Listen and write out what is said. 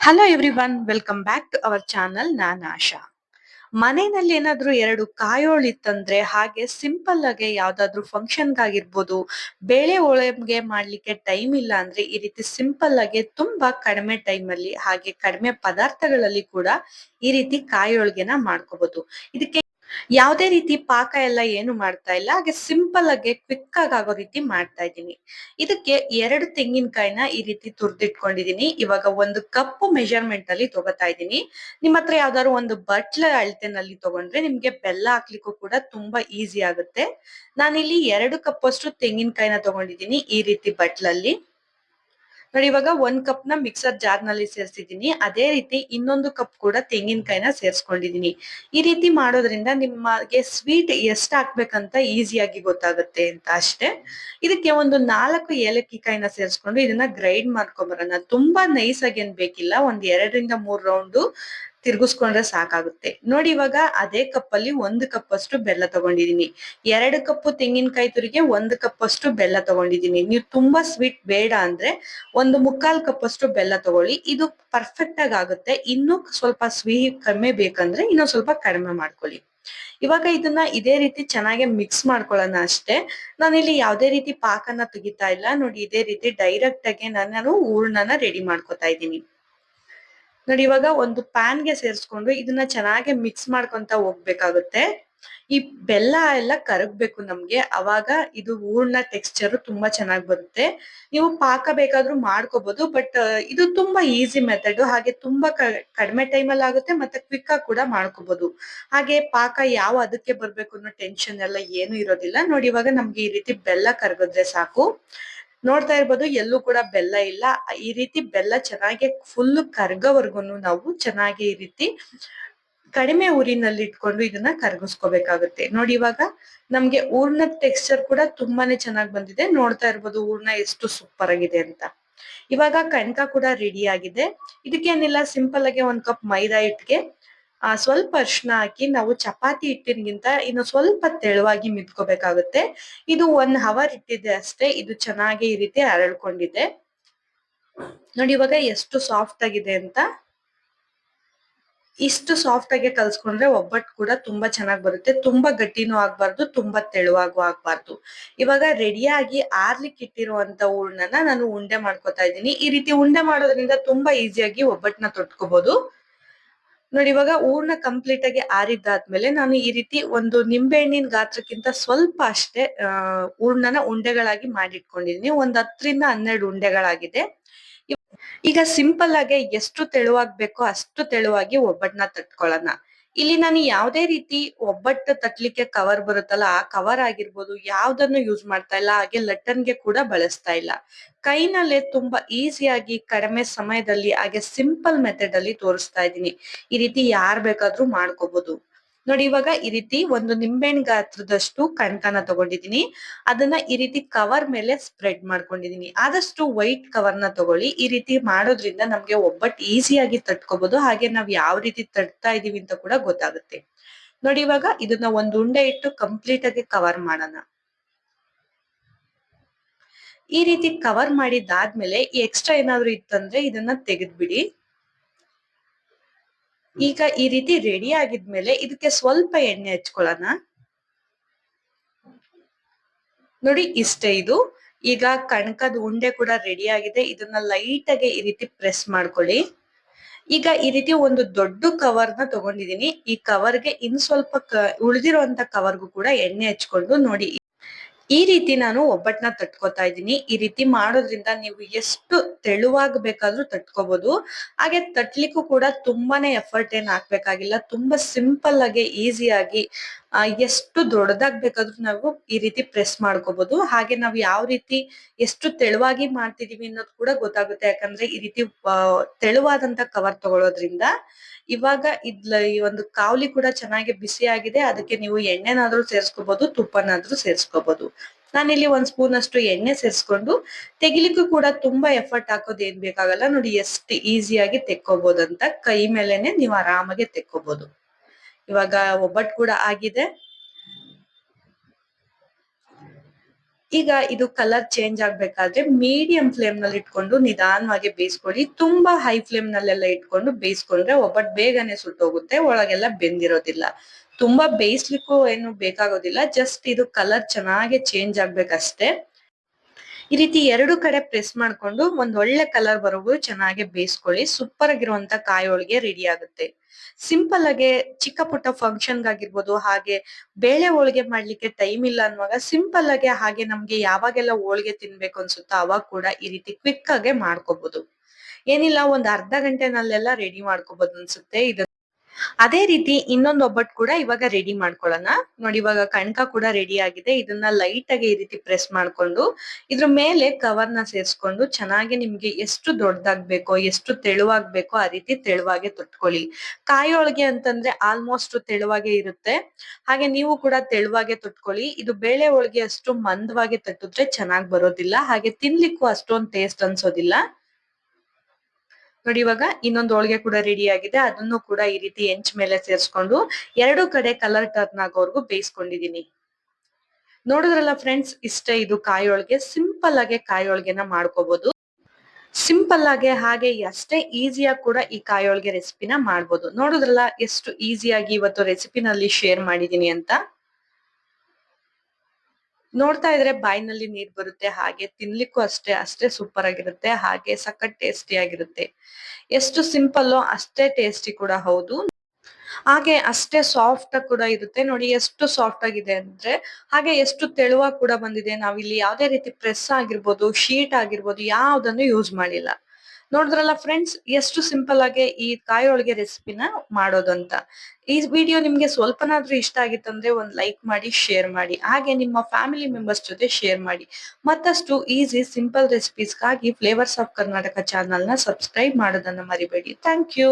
Hello everyone welcome back to our channel ನಾನ್ ಆಶಾ ಮನೆಯಲ್ಲಿ ಏನಾದ್ರೂ ಎರಡು ಕಾಯೋಳ್ ಇತ್ತಂದ್ರೆ ಹಾಗೆ ಸಿಂಪಲ್ ಆಗಿ ಯಾವ್ದಾದ್ರು ಫಂಕ್ಷನ್ ಆಗಿರ್ಬೋದು ಬೇಳೆ ಹೋಳಿಗೆ ಮಾಡ್ಲಿಕ್ಕೆ ಟೈಮ್ ಇಲ್ಲ ಅಂದ್ರೆ ಈ ರೀತಿ ಸಿಂಪಲ್ ಆಗಿ ತುಂಬಾ ಕಡಿಮೆ ಟೈಮ್ ಅಲ್ಲಿ ಹಾಗೆ ಕಡಿಮೆ ಪದಾರ್ಥಗಳಲ್ಲಿ ಕೂಡ ಈ ರೀತಿ ಕಾಯಿ ಮಾಡ್ಕೋಬಹುದು ಇದಕ್ಕೆ ಯಾವುದೇ ರೀತಿ ಪಾಕ ಎಲ್ಲ ಏನು ಮಾಡ್ತಾ ಇಲ್ಲ. ಹಾಗೆ ಸಿಂಪಲ್ ಆಗಿ ಕ್ವಿಕ್ ಆಗಿ ಆಗೋ ರೀತಿ ಮಾಡ್ತಾ ಇದ್ದೀನಿ. ಇದಕ್ಕೆ ಎರಡು ತೆಂಗಿನಕಾಯಿನ ಈ ರೀತಿ ತುರ್ದಿಟ್ಕೊಂಡಿದೀನಿ ಇವಾಗ ಒಂದು ಕಪ್ ಮೆಜರ್ಮೆಂಟ್ ಅಲ್ಲಿ ತಗೋತಾ ಇದ್ದೀನಿ. ನಿಮ್ಮ ಹತ್ರ ಯಾವ್ದಾದ್ರು ಒಂದು ಬಟ್ಲ ಅಳತೆನಲ್ಲಿ ತಗೊಂಡ್ರೆ ನಿಮ್ಗೆ ಬೆಲ್ಲ ಹಾಕ್ಲಿಕ್ಕೂ ಕೂಡ ತುಂಬಾ ಈಸಿ ಆಗುತ್ತೆ. ನಾನಿಲ್ಲಿ ಎರಡು ಕಪ್ ಅಷ್ಟು ತೆಂಗಿನಕಾಯಿನ ತಗೊಂಡಿದ್ದೀನಿ ಈ ರೀತಿ ಬಟ್ಲಲ್ಲಿ. ನೋಡಿ, ಇವಾಗ ಒಂದ್ ಕಪ್ನ ಮಿಕ್ಸರ್ ಜಾರ್ನಲ್ಲಿ ಸೇರ್ಸಿದೀನಿ ಅದೇ ರೀತಿ ಇನ್ನೊಂದು ಕಪ್ ಕೂಡ ತೆಂಗಿನಕಾಯಿನ ಸೇರಿಸ್ಕೊಂಡಿದೀನಿ ಈ ರೀತಿ ಮಾಡೋದ್ರಿಂದ ನಿಮಗೆ ಸ್ವೀಟ್ ಎಷ್ಟ್ ಹಾಕ್ಬೇಕಂತ ಈಸಿಯಾಗಿ ಗೊತ್ತಾಗುತ್ತೆ ಅಂತ ಅಷ್ಟೇ. ಇದಕ್ಕೆ ಒಂದು ನಾಲ್ಕು ಏಲಕ್ಕಿ ಕಾಯಿನ ಸೇರಿಸ್ಕೊಂಡು ಇದನ್ನ ಗ್ರೈಂಡ್ ಮಾಡ್ಕೊಂಡ್ಬರೋಣ ತುಂಬಾ ನೈಸ್ ಆಗಿ ಏನ್ ಬೇಕಿಲ್ಲ. ಒಂದ್ ಎರಡರಿಂದ ಮೂರ್ ರೌಂಡ್ ತಿರ್ಗಿಸ್ಕೊಂಡ್ರೆ ಸಾಕಾಗುತ್ತೆ. ನೋಡಿ ಇವಾಗ ಅದೇ ಕಪ್ ಅಲ್ಲಿ ಒಂದು ಕಪ್ ಅಷ್ಟು ಬೆಲ್ಲ ತಗೊಂಡಿದೀನಿ ಎರಡು ಕಪ್ ತೆಂಗಿನಕಾಯಿ ತುರಿಗೆ ಒಂದು ಕಪ್ ಅಷ್ಟು ಬೆಲ್ಲ ತಗೊಂಡಿದೀನಿ ನೀವು ತುಂಬಾ ಸ್ವೀಟ್ ಬೇಡ ಅಂದ್ರೆ ಒಂದು ಮುಕ್ಕಾಲ್ ಕಪ್ ಅಷ್ಟು ಬೆಲ್ಲ ತಗೊಳ್ಳಿ. ಇದು ಪರ್ಫೆಕ್ಟ್ ಆಗಿ ಆಗುತ್ತೆ. ಇನ್ನು ಸ್ವಲ್ಪ ಸ್ವೀಟ್ ಕಡಿಮೆ ಬೇಕಂದ್ರೆ ಇನ್ನೂ ಸ್ವಲ್ಪ ಕಡಿಮೆ ಮಾಡ್ಕೊಳ್ಳಿ. ಇವಾಗ ಇದನ್ನ ಇದೇ ರೀತಿ ಚೆನ್ನಾಗಿ ಮಿಕ್ಸ್ ಮಾಡ್ಕೊಳ್ಳೋಣ ಅಷ್ಟೇ. ನಾನಿಲ್ಲಿ ಯಾವ್ದೇ ರೀತಿ ಪಾಕನ ತೆಗಿತಾ ಇಲ್ಲ. ನೋಡಿ ಇದೇ ರೀತಿ ಡೈರೆಕ್ಟ್ ಆಗಿ ನಾನು ಹೂರ್ಣನ ರೆಡಿ ಮಾಡ್ಕೊತಾ ಇದ್ದೀನಿ. ನೋಡಿ, ಇವಾಗ ಒಂದು ಪ್ಯಾನ್ಗೆ ಸೇರಿಸ್ಕೊಂಡು ಇದನ್ನ ಚೆನ್ನಾಗಿ ಮಿಕ್ಸ್ ಮಾಡ್ಕೊಂತ ಹೋಗ್ಬೇಕಾಗುತ್ತೆ. ಈ ಬೆಲ್ಲ ಎಲ್ಲ ಕರಗ್ಬೇಕು ನಮ್ಗೆ. ಅವಾಗ ಇದು ಹೂರ್ಣ ಟೆಕ್ಸ್ಚರ್ ತುಂಬಾ ಚೆನ್ನಾಗಿ ಬರುತ್ತೆ. ನೀವು ಪಾಕ ಬೇಕಾದ್ರೂ ಮಾಡ್ಕೋಬಹುದು ಬಟ್ ಇದು ತುಂಬಾ ಈಸಿ ಮೆಥಡ್ ಹಾಗೆ ತುಂಬಾ ಕಡಿಮೆ ಟೈಮ್ ಅಲ್ಲಿ ಆಗುತ್ತೆ ಮತ್ತೆ ಕ್ವಿಕ್ ಆಗಿ ಕೂಡ ಮಾಡ್ಕೋಬಹುದು ಹಾಗೆ ಪಾಕ ಯಾವ ಅದಕ್ಕೆ ಬರ್ಬೇಕು ಅನ್ನೋ ಟೆನ್ಷನ್ ಎಲ್ಲ ಏನು ಇರೋದಿಲ್ಲ. ನೋಡಿ, ಇವಾಗ ನಮ್ಗೆ ಈ ರೀತಿ ಬೆಲ್ಲ ಕರಗಿದ್ರೆ ಸಾಕು. ನೋಡ್ತಾ ಇರ್ಬೋದು, ಎಲ್ಲೂ ಕೂಡ ಬೆಲ್ಲ ಇಲ್ಲ. ಈ ರೀತಿ ಬೆಲ್ಲ ಚೆನ್ನಾಗಿ ಫುಲ್ ಕರ್ಗೋವರ್ಗುನು ನಾವು ಚೆನ್ನಾಗಿ ಈ ರೀತಿ ಕಡಿಮೆ ಊರಿನಲ್ಲಿ ಇಟ್ಕೊಂಡು ಇದನ್ನ ಕರಗಿಸ್ಕೋಬೇಕಾಗುತ್ತೆ. ನೋಡಿ ಇವಾಗ ನಮ್ಗೆ ಊರ್ನ ಟೆಕ್ಸ್ಚರ್ ಕೂಡ ತುಂಬಾನೇ ಚೆನ್ನಾಗಿ ಬಂದಿದೆ. ನೋಡ್ತಾ ಇರ್ಬೋದು ಊರ್ನ ಎಷ್ಟು ಸೂಪರ್ ಆಗಿದೆ ಅಂತ. ಇವಾಗ ಕಣ್ಕ ಕೂಡ ರೆಡಿ ಆಗಿದೆ. ಇದಕ್ಕೇನಿಲ್ಲ ಸಿಂಪಲ್ ಆಗಿ ಒಂದ್ ಕಪ್ ಮೈದಾ ಹಿಟ್ಗೆ ಆ ಸ್ವಲ್ಪ ಅರ್ಶನ ಹಾಕಿ ನಾವು ಚಪಾತಿ ಹಿಟ್ಟಿನಗಿಂತ ಇನ್ನು ಸ್ವಲ್ಪ ತೆಳುವಾಗಿ ಮಿದ್ಕೋಬೇಕಾಗುತ್ತೆ ಇದು ಒನ್ ಅವರ್ ಇಟ್ಟಿದೆ ಅಷ್ಟೇ, ಇದು ಚೆನ್ನಾಗಿ ಈ ರೀತಿ ಅರಳ್ಕೊಂಡಿದೆ. ನೋಡಿ ಇವಾಗ ಎಷ್ಟು ಸಾಫ್ಟ್ ಆಗಿದೆ ಅಂತ. ಇಷ್ಟು ಸಾಫ್ಟ್ ಆಗಿ ಕಲ್ಸ್ಕೊಂಡ್ರೆ ಒಬ್ಬಟ್ಟು ಕೂಡ ತುಂಬಾ ಚೆನ್ನಾಗಿ ಬರುತ್ತೆ. ತುಂಬಾ ಗಟ್ಟಿನೂ ಆಗ್ಬಾರ್ದು, ತುಂಬಾ ತೆಳುವಾಗೂ ಆಗ್ಬಾರ್ದು. ಇವಾಗ ರೆಡಿಯಾಗಿ ಆರ್ಲಿಕ್ಕೆ ಇಟ್ಟಿರುವಂತ ಹೂರ್ಣನ ನಾನು ಉಂಡೆ ಮಾಡ್ಕೊತಾ ಇದ್ದೀನಿ. ಈ ರೀತಿ ಉಂಡೆ ಮಾಡೋದ್ರಿಂದ ತುಂಬಾ ಈಸಿಯಾಗಿ ಒಬ್ಬಟ್ಟನ್ನ ತೊಟ್ಕೋಬಹುದು ನೋಡಿ, ಇವಾಗ ಹೂರ್ಣ ಕಂಪ್ಲೀಟ್ ಆಗಿ ಆರಿದ್ದಾದ್ಮೇಲೆ ನಾನು ಈ ರೀತಿ ಒಂದು ನಿಂಬೆಹಣ್ಣಿನ ಗಾತ್ರಕ್ಕಿಂತ ಸ್ವಲ್ಪ ಅಷ್ಟೇ ಹೂರ್ಣನ ಉಂಡೆಗಳಾಗಿ ಮಾಡಿಟ್ಕೊಂಡಿದೀನಿ. ಒಂದ್ ಹತ್ತರಿಂದ ಹನ್ನೆರಡು ಉಂಡೆಗಳಾಗಿದೆ. ಈಗ ಸಿಂಪಲ್ ಆಗಿ ಎಷ್ಟು ತೆಳುವಾಗ್ಬೇಕೋ ಅಷ್ಟು ತೆಳುವಾಗಿ ಒಬ್ಬಟ್ಟನ್ನ ತಟ್ಕೊಳ್ಳೋಣ. ಇಲ್ಲಿ ನಾನು ಯಾವುದೇ ರೀತಿ ಒಬ್ಬಟ್ಟು ತಟ್ಲಿಕ್ಕೆ ಕವರ್ ಬರುತ್ತಲ್ಲ, ಆ ಕವರ್ ಆಗಿರ್ಬೋದು, ಯಾವ್ದನ್ನು ಯೂಸ್ ಮಾಡ್ತಾ ಇಲ್ಲ, ಹಾಗೆ ಲಟ್ಟನ್ಗೆ ಕೂಡ ಬಳಸ್ತಾ ಇಲ್ಲ. ಕೈನಲ್ಲೇ ತುಂಬಾ ಈಸಿಯಾಗಿ ಕಡಿಮೆ ಸಮಯದಲ್ಲಿ, ಹಾಗೆ ಸಿಂಪಲ್ ಮೆಥಡ್ ಅಲ್ಲಿ ತೋರಿಸ್ತಾ ಇದ್ದೀನಿ. ಈ ರೀತಿ ಯಾರ್ ಬೇಕಾದ್ರೂ ಮಾಡ್ಕೋಬಹುದು ನೋಡಿ, ಇವಾಗ ಈ ರೀತಿ ಒಂದು ನಿಂಬೆಹಣ್ಣು ಗಾತ್ರದಷ್ಟು ಕಣ್ಕನ ತಗೊಂಡಿದ್ದೀನಿ. ಅದನ್ನ ಈ ರೀತಿ ಕವರ್ ಮೇಲೆ ಸ್ಪ್ರೆಡ್ ಮಾಡ್ಕೊಂಡಿದೀನಿ ಆದಷ್ಟು ವೈಟ್ ಕವರ್ನ ತಗೊಳ್ಳಿ. ಈ ರೀತಿ ಮಾಡೋದ್ರಿಂದ ನಮ್ಗೆ ಒಬ್ಬಟ್ಟು ಈಸಿಯಾಗಿ ತಟ್ಕೋಬಹುದು ಹಾಗೆ ನಾವ್ ಯಾವ ರೀತಿ ತಟ್ತಾ ಇದೀವಿ ಅಂತ ಕೂಡ ಗೊತ್ತಾಗುತ್ತೆ. ನೋಡಿ, ಇವಾಗ ಇದನ್ನ ಒಂದು ಉಂಡೆ ಇಟ್ಟು ಕಂಪ್ಲೀಟ್ ಆಗಿ ಕವರ್ ಮಾಡೋಣ. ಈ ರೀತಿ ಕವರ್ ಮಾಡಿದಾದ್ಮೇಲೆ ಎಕ್ಸ್ಟ್ರಾ ಏನಾದ್ರು ಇತ್ತಂದ್ರೆ ಇದನ್ನ ತೆಗೆದ್ಬಿಡಿ. ಈಗ ಈ ರೀತಿ ರೆಡಿ ಆಗಿದ್ಮೇಲೆ ಇದಕ್ಕೆ ಸ್ವಲ್ಪ ಎಣ್ಣೆ ಹಚ್ಕೊಳ್ಳೋಣ. ನೋಡಿ ಇಷ್ಟೇ ಇದು. ಈಗ ಕಣಕದ ಉಂಡೆ ಕೂಡ ರೆಡಿ ಆಗಿದೆ. ಇದನ್ನ ಲೈಟ್ ಆಗಿ ಈ ರೀತಿ ಪ್ರೆಸ್ ಮಾಡ್ಕೊಳ್ಳಿ. ಈಗ ಈ ರೀತಿ ಒಂದು ದೊಡ್ಡ ಕವರ್ನ ತಗೊಂಡಿದೀನಿ ಈ ಕವರ್ಗೆ ಇನ್ ಸ್ವಲ್ಪ ಉಳಿದಿರುವಂತ ಕವರ್ಗೂ ಕೂಡ ಎಣ್ಣೆ ಹಚ್ಕೊಂಡು ನೋಡಿ ಈ ರೀತಿ ನಾನು ಒಬ್ಬಟ್ಟನ್ನ ತಟ್ಕೋತಾ ಇದ್ದೀನಿ. ಈ ರೀತಿ ಮಾಡೋದ್ರಿಂದ ನೀವು ಎಷ್ಟು ತೆಳುವಾಗ್ ಬೇಕಾದ್ರೂ ತಟ್ಕೋಬಹುದು ಹಾಗೆ ತಟ್ಲಿಕ್ಕೂ ಕೂಡ ತುಂಬಾನೇ ಎಫರ್ಟ್ ಏನ್ ಹಾಕ್ಬೇಕಾಗಿಲ್ಲ. ತುಂಬಾ ಸಿಂಪಲ್ ಆಗಿ ಈಸಿಯಾಗಿ ಎಷ್ಟು ದೊಡ್ಡದಾಗ್ ಬೇಕಾದ್ರೂ ನಾವು ಈ ರೀತಿ ಪ್ರೆಸ್ ಮಾಡ್ಕೋಬಹುದು ಹಾಗೆ ನಾವು ಯಾವ ರೀತಿ ಎಷ್ಟು ತೆಳುವಾಗಿ ಮಾಡ್ತಿದೀವಿ ಅನ್ನೋದು ಕೂಡ ಗೊತ್ತಾಗುತ್ತೆ. ಯಾಕಂದ್ರೆ ಈ ರೀತಿ ತೆಳುವಾದಂತ ಕವರ್ ತಗೊಳ್ಳೋದ್ರಿಂದ ಇವಾಗ ಇದ್ಲ, ಈ ಒಂದು ಕಾವಲಿ ಕೂಡ ಚೆನ್ನಾಗಿ ಬಿಸಿ ಆಗಿದೆ. ಅದಕ್ಕೆ ನೀವು ಎಣ್ಣೆನಾದ್ರೂ ಸೇರ್ಸ್ಕೋಬಹುದು ತುಪ್ಪನಾದ್ರೂ ಸೇರ್ಸ್ಕೋಬಹುದು ನಾನಿಲ್ಲಿ ಒಂದ್ ಸ್ಪೂನ್ ಅಷ್ಟು ಎಣ್ಣೆ ಸೇರಿಸ್ಕೊಂಡು ತೆಗಿಲಿಕ್ಕೂ ಕೂಡ ತುಂಬಾ ಎಫರ್ಟ್ ಹಾಕೋದು ಏನ್ ಬೇಕಾಗಲ್ಲ. ನೋಡಿ, ಎಷ್ಟು ಈಸಿಯಾಗಿ ಅಂತ ಕೈ ಮೇಲೆನೆ ನೀವು ಆರಾಮಾಗಿ ತೆಕ್ಕೋಬಹುದು ಇವಾಗ ಒಬ್ಬಟ್ಟು ಕೂಡ ಆಗಿದೆ. ಈಗ ಇದು ಕಲರ್ ಚೇಂಜ್ ಆಗ್ಬೇಕಾದ್ರೆ ಮೀಡಿಯಂ ಫ್ಲೇಮ್ನಲ್ಲಿ ಇಟ್ಕೊಂಡು ನಿಧಾನವಾಗಿ ಬೇಯಿಸ್ಕೊಳ್ಳಿ. ತುಂಬಾ ಹೈ ಫ್ಲೇಮ್ ನಲ್ಲೆಲ್ಲ ಇಟ್ಕೊಂಡು ಬೇಯಿಸ್ಕೊಂಡ್ರೆ ಒಬ್ಬಟ್ಟು ಬೇಗನೆ ಸುಟ್ಟೋಗುತ್ತೆ, ಒಳಗೆಲ್ಲ ಬೆಂದಿರೋದಿಲ್ಲ. ತುಂಬಾ ಬೇಯಿಸ್ಲಿಕ್ಕೂ ಏನು ಬೇಕಾಗೋದಿಲ್ಲ ಜಸ್ಟ್ ಇದು ಕಲರ್ ಚೆನ್ನಾಗಿ ಚೇಂಜ್ ಆಗ್ಬೇಕಷ್ಟೇ. ಈ ರೀತಿ ಎರಡು ಕಡೆ ಪ್ರೆಸ್ ಮಾಡ್ಕೊಂಡು ಒಂದ್ ಒಳ್ಳೆ ಕಲರ್ ಬರೋದು ಚೆನ್ನಾಗಿ ಬೇಯಿಸ್ಕೊಳ್ಳಿ. ಸೂಪರ್ ಆಗಿರುವಂತ ಕಾಯಿ ಹೋಳಿಗೆ ರೆಡಿ ಆಗುತ್ತೆ. ಸಿಂಪಲ್ ಆಗಿ ಚಿಕ್ಕ ಪುಟ್ಟ ಫಂಕ್ಷನ್ ಆಗಿರ್ಬೋದು ಹಾಗೆ ಬೇಳೆ ಹೋಳಿಗೆ ಮಾಡ್ಲಿಕ್ಕೆ ಟೈಮ್ ಇಲ್ಲ ಅನ್ನುವಾಗ ಸಿಂಪಲ್ ಆಗಿ ಹಾಗೆ ನಮ್ಗೆ ಯಾವಾಗೆಲ್ಲ ಹೋಳಿಗೆ ತಿನ್ಬೇಕು ಅನ್ಸುತ್ತೋ ಅವಾಗ ಕೂಡ ಈ ರೀತಿ ಕ್ವಿಕ್ ಆಗಿ ಮಾಡ್ಕೋಬಹುದು ಏನಿಲ್ಲ, ಒಂದ್ ಅರ್ಧ ಗಂಟೆನಲ್ಲೆಲ್ಲ ರೆಡಿ ಮಾಡ್ಕೋಬಹುದು ಅನ್ಸುತ್ತೆ. ಇದು ಅದೇ ರೀತಿ ಇನ್ನೊಂದು ಒಬ್ಬಟ್ಟು ಕೂಡ ಇವಾಗ ರೆಡಿ ಮಾಡ್ಕೊಳ್ಳೋಣ. ನೋಡಿ, ಇವಾಗ ಕಣ್ಕ ಕೂಡ ರೆಡಿ ಆಗಿದೆ. ಇದನ್ನ ಲೈಟ್ ಆಗಿ ಈ ರೀತಿ ಪ್ರೆಸ್ ಮಾಡ್ಕೊಂಡು, ಇದ್ರ ಮೇಲೆ ಕವರ್ನ ಸೇರಿಸ್ಕೊಂಡು ಚೆನ್ನಾಗಿ ನಿಮ್ಗೆ ಎಷ್ಟು ದೊಡ್ಡದಾಗ್ಬೇಕೋ, ಎಷ್ಟು ತೆಳುವಾಗ್ಬೇಕೋ ಆ ರೀತಿ ತೆಳುವಾಗೆ ತೊಟ್ಕೊಳ್ಳಿ. ಕಾಯಿ ಹೋಳಿಗೆ ಅಂತಂದ್ರೆ ಆಲ್ಮೋಸ್ಟ್ ತೆಳುವಾಗೆ ಇರುತ್ತೆ. ಹಾಗೆ ನೀವು ಕೂಡ ತೆಳುವಾಗೆ ತೊಟ್ಕೊಳ್ಳಿ. ಇದು ಬೇಳೆ ಒಳಗೆ ಅಷ್ಟು ಮಂದವಾಗಿ ತಟ್ಟಿದ್ರೆ ಚೆನ್ನಾಗ್ ಬರೋದಿಲ್ಲ. ಹಾಗೆ ತಿನ್ಲಿಕ್ಕೂ ಅಷ್ಟೊಂದು ಟೇಸ್ಟ್ ಅನ್ಸೋದಿಲ್ಲ. ನೋಡಿ, ಇವಾಗ ಇನ್ನೊಂದು ಹೋಳಿಗೆ ಕೂಡ ರೆಡಿ ಆಗಿದೆ. ಅದನ್ನು ಕೂಡ ಈ ರೀತಿ ಹೆಂಚ್ ಮೇಲೆ ಸೇರಿಸ್ಕೊಂಡು ಎರಡು ಕಡೆ ಕಲರ್ ಟರ್ನ್ ಆಗೋವರೆಗೂ ಬೇಯಿಸ್ಕೊಂಡಿದೀನಿ ನೋಡಿದ್ರಲ್ಲ ಫ್ರೆಂಡ್ಸ್ ಇಷ್ಟೇ ಇದು ಕಾಯಿ ಹೋಳಿಗೆ. ಸಿಂಪಲ್ ಆಗಿ ಕಾಯಿ ಹೋಳಿಗೆನ ಮಾಡ್ಕೋಬಹುದು ಸಿಂಪಲ್ ಆಗಿ ಹಾಗೆ ಅಷ್ಟೇ ಈಸಿಯಾಗಿ ಕೂಡ ಈ ಕಾಯಿ ಹೋಳಿಗೆ ರೆಸಿಪಿನ ಮಾಡ್ಬೋದು. ನೋಡಿದ್ರಲ್ಲ ಎಷ್ಟು ಈಸಿಯಾಗಿ ಇವತ್ತು ರೆಸಿಪಿನಲ್ಲಿ ಶೇರ್ ಮಾಡಿದೀನಿ ಅಂತ? ನೋಡ್ತಾ ಇದ್ರೆ ಬಾಯಿನಲ್ಲಿ ನೀರ್ ಬರುತ್ತೆ, ಹಾಗೆ ತಿನ್ಲಿಕ್ಕೂ ಅಷ್ಟೇ ಅಷ್ಟೇ ಸೂಪರ್ ಆಗಿರುತ್ತೆ, ಹಾಗೆ ಸಖತ್ ಟೇಸ್ಟಿ ಆಗಿರುತ್ತೆ. ಎಷ್ಟು ಸಿಂಪಲ್ ಅಷ್ಟೇ ಟೇಸ್ಟಿ ಕೂಡ ಹೌದು. ಹಾಗೆ ಅಷ್ಟೇ ಸಾಫ್ಟ್ ಕೂಡ ಇರುತ್ತೆ. ನೋಡಿ ಎಷ್ಟು ಸಾಫ್ಟ್ ಆಗಿದೆ ಅಂದ್ರೆ, ಹಾಗೆ ಎಷ್ಟು ತೆಳುವಾಗಿ ಕೂಡ ಬಂದಿದೆ. ನಾವಿಲ್ಲಿ ಯಾವುದೇ ರೀತಿ ಪ್ರೆಸ್ ಆಗಿರ್ಬೋದು ಶೀಟ್ ಆಗಿರ್ಬೋದು, ಯಾವ್ದನ್ನು ಯೂಸ್ ಮಾಡಿಲ್ಲ. ನೋಡಿದ್ರಲ್ಲ ಫ್ರೆಂಡ್ಸ್ ಎಷ್ಟು ಸಿಂಪಲ್ ಆಗಿ ಈ ಕಾಯಿ ಹೋಳಿಗೆ ರೆಸಿಪಿನ ಮಾಡೋದು ಅಂತ. ಈ ವಿಡಿಯೋ ನಿಮ್ಗೆ ಸ್ವಲ್ಪನಾದ್ರೂ ಇಷ್ಟ ಆಗಿತ್ತಂದ್ರೆ ಒಂದ್ ಲೈಕ್ ಮಾಡಿ ಶೇರ್ ಮಾಡಿ. ಹಾಗೆ ನಿಮ್ಮ ಫ್ಯಾಮಿಲಿ ಮೆಂಬರ್ಸ್ ಜೊತೆ ಶೇರ್ ಮಾಡಿ. ಮತ್ತಷ್ಟು ಈಸಿ ಸಿಂಪಲ್ ರೆಸಿಪೀಸ್ಗಾಗಿ ಫ್ಲೇವರ್ಸ್ ಆಫ್ ಕರ್ನಾಟಕ ಚಾನಲ್ನ ಸಬ್ಸ್ಕ್ರೈಬ್ ಮಾಡೋದನ್ನ ಮರಿಬೇಡಿ. Thank you